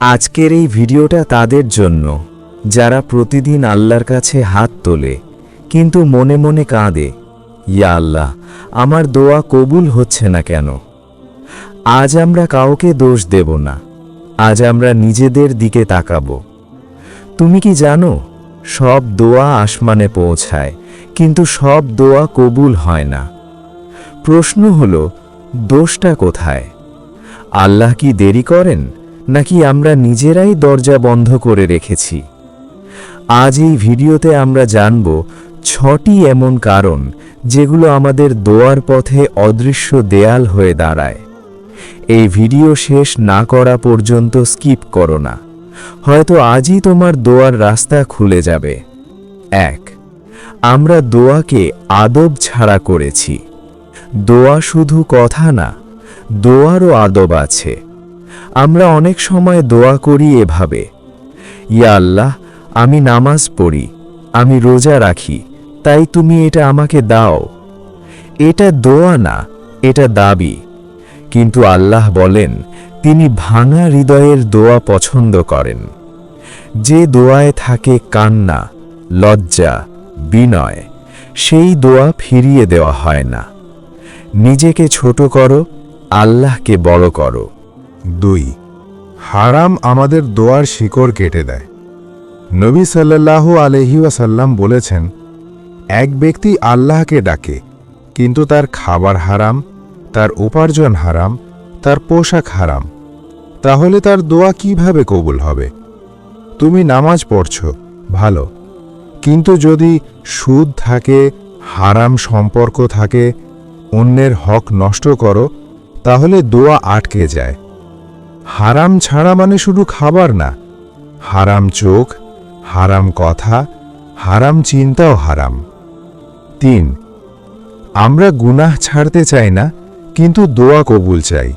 আজকের এই ভিডিওটা তাদের জন্য। যারা প্রতিদিন আল্লাহর কাছে হাত তোলে, কিন্তু মনে মনে কাঁদে, ইয়া আল্লাহ, আমার দোয়া কবুল হচ্ছে না কেন? আজ আমরা কাউকে দোষ দেব না। আজ আমরা নিজেদের দিকে তাকাবো। তুমি কি জানো, সব দোয়া আসমানে পৌঁছায়, কিন্তু সব দোয়া কবুল হয় না। প্রশ্ন হলো, দোষটা কোথায়? আল্লাহ কি দেরি করেন? নাকি আমরা নিজেরাই দরজা বন্ধ করে রেখেছি? আজ এই ভিডিওতে আমরা জানব ছটি এমন কারণ যেগুলো আমাদের দোয়ার পথে অদৃশ্য দেয়াল হয়ে দাঁড়ায়। এই ভিডিও শেষ না করা পর্যন্ত স্কিপ করো না। হয়তো আজই তোমার দোয়ার রাস্তা খুলে যাবে। এক, আমরা দোয়াকে আদব ছাড়া করেছি। দোয়া শুধু কথা না, দোয়ারও আদব আছে। আমরা অনেক সময় দোয়া করি এভাবে। ইয়া আল্লাহ, আমি নামাজ পড়ি, আমি রোজা রাখি, তাই তুমি এটা আমাকে দাও। এটা দোয়া না, এটা দাবি। কিন্তু আল্লাহ বলেন, তিনি ভাঙা হৃদয়ের দোয়া পছন্দ করেন। যে দোয়ায় থাকে কান্না, লজ্জা, বিনয়, সেই দোয়া ফিরিয়ে দেওয়া হয় না। নিজেকে ছোট করো, আল্লাহকে বড় করো। দুই, হারাম আমাদের দোয়ার শিকড় কেটে দেয়। নবী সাল্লাল্লাহু আলহি ওয়াসাল্লাম বলেছেন, এক ব্যক্তি আল্লাহকে ডাকে, কিন্তু তার খাবার হারাম, তার উপার্জন হারাম, তার পোশাক হারাম, তাহলে তার দোয়া কীভাবে কবুল হবে? তুমি নামাজ পড়ছ, ভালো, কিন্তু যদি সুদ থাকে, হারাম সম্পর্ক থাকে, অন্যের হক নষ্ট করো, তাহলে দোয়া আটকে যায়। হারাম ছাড়া মানে শুধু খাবার না। হারাম চোখ, হারাম কথা, হারাম চিন্তাও হারাম। তিন, আমরা গুনাহ ছাড়তে চাই না, কিন্তু দোয়া কবুল চাই।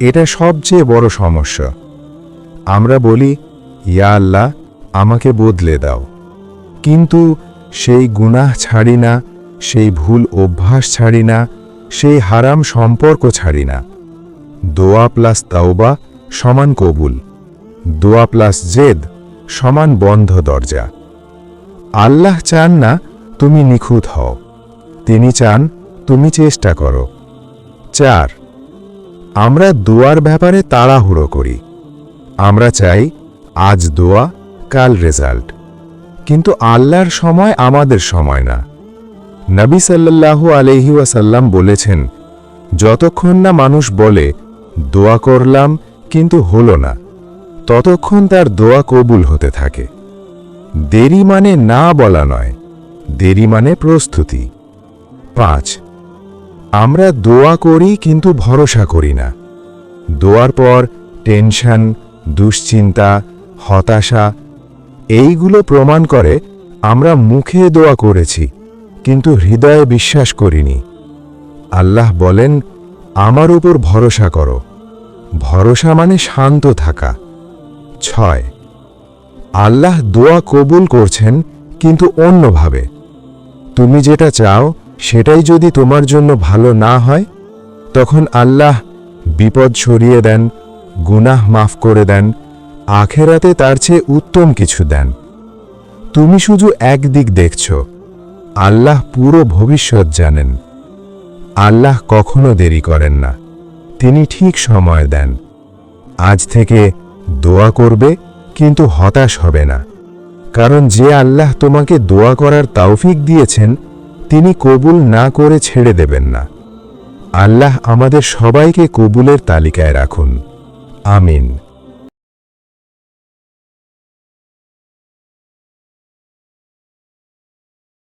এটা সবচেয়ে বড় সমস্যা। আমরা বলি, ইয়া আল্লাহ, আমাকে বদলে দাও। কিন্তু সেই গুনাহ ছাড়ি না, সেই ভুল অভ্যাস ছাড়ি না, সেই হারাম সম্পর্ক ছাড়ি না। দোয়া প্লাস তাওবা সমান কবুল। দোয়া প্লাস জেদ সমান বন্ধ দরজা। আল্লাহ চান না তুমি নিখুঁত হও। তিনি চান তুমি চেষ্টা করো। চার, আমরা দোয়ার ব্যাপারে তাড়াহুড়ো করি। আমরা চাই আজ দোয়া, কাল রেজাল্ট। কিন্তু আল্লাহর সময় আমাদের সময় না। নবী সাল্লাল্লাহু আলহি ওয়াসাল্লাম বলেছেন, যতক্ষণ না মানুষ বলে দোয়া করলাম, কিন্তু হলো না। ততক্ষণ তার দোয়া কবুল হতে থাকে। দেরি মানে না বলা নয়, দেরি মানে প্রস্তুতি। পাঁচ, আমরা দোয়া করি কিন্তু ভরসা করি না। দোয়ার পর টেনশন, দুশ্চিন্তা, হতাশা, এইগুলো প্রমাণ করে আমরা মুখে দোয়া করেছি, কিন্তু হৃদয়ে বিশ্বাস করিনি। আল্লাহ বলেন আমার উপর ভরসা করো। ভরসা মানে শান্ত থাকা। ছয়, আল্লাহ দোয়া কবুল করছেন, কিন্তু অন্যভাবে। তুমি যেটা চাও, সেটাই যদি তোমার জন্য ভালো না হয়, তখন আল্লাহ বিপদ সরিয়ে দেন, গুনাহ মাফ করে দেন, আখেরাতে তার চেয়ে উত্তম কিছু দেন। তুমি শুধু একদিক দেখছ, আল্লাহ পুরো ভবিষ্যৎ জানেন। আল্লাহ কখনো দেরি করেন না। তিনি ঠিক সময় দেন। আজ থেকে দোয়া করবে, কিন্তু হতাশ হবে না। কারণ যে আল্লাহ তোমাকে দোয়া করার তাওফিক দিয়েছেন, তিনি কবুল না করে ছেড়ে দেবেন না। আল্লাহ আমাদের সবাইকে কবুলের তালিকায় রাখুন। আমিন।